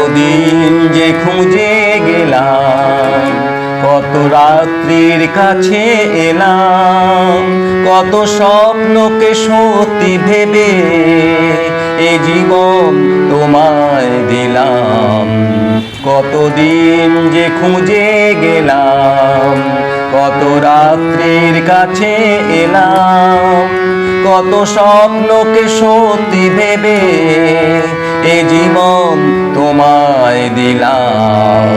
কতদিন যে খুঁজে গেলাম, কত রাত্রির কাছে এলাম, কত স্বপ্নকে সত্যি ভেবে এ জীবন তোমায় দিলাম। কতদিন যে খুঁজে গেলাম, কত রাত্রির কাছে এলাম, কত স্বপ্নকে সত্যি ভেবে এ জীবন তোমায় দিলাম।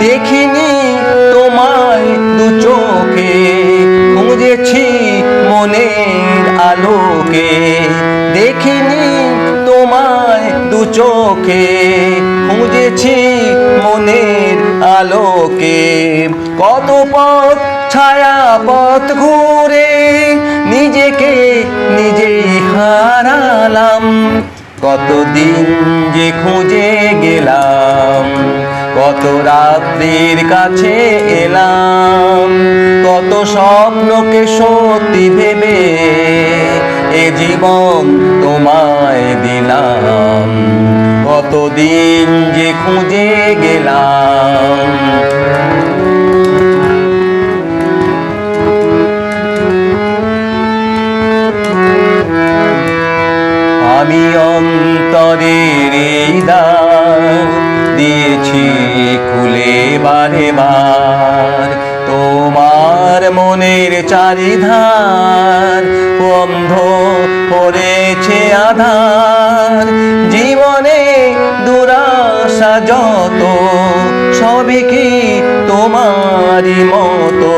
দেখিনি তোমায় দু চোখে, খুঁজেছি মনের আলোকে। দেখিনি তোমায় দু চোখে, খুঁজেছি মনের আলোকে। কত পথ ছায়া পথ ঘুরে নিজেকে নিজেই হারালাম। কতদিন যে খুঁজে গেলাম, কত রাত্রির কাছে এলাম, কত স্বপ্নকে সত্যি ভেবে এ জীবন তোমায় দিলাম। কতদিন যে খুঁজে গেলাম আমি অন্তরের দিয়েছি খুলে বারে বার। তোমার মনের চারিধার বন্ধ পড়েছে আধার। জীবনে দুরাশা যত, সবই কি তোমারই মতো?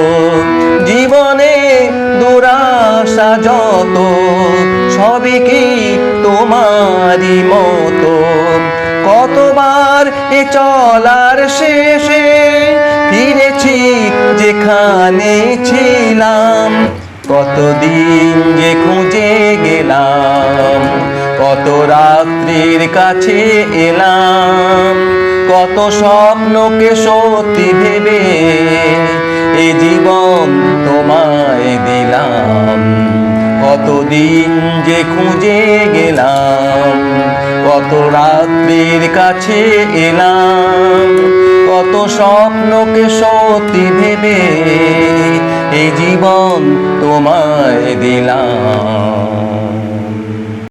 জীবনে দুরাশা যত, সবই কি তোমারই মতো। কতবার এ চলার শেষে ফিরেছি যেখানে ছিলাম। কতদিন যে খুঁজে গেলাম, কত রাত্রির কাছে এলাম, কত স্বপ্নকে সত্যি ভেবে এ জীবন তোমায় দিলাম। কতদিন যে খুঁজে গেলাম, কত রাত্রির কাছে এলাম, কত স্বপ্নকে সত্যি ভেবে এই জীবন তোমায় দিলাম।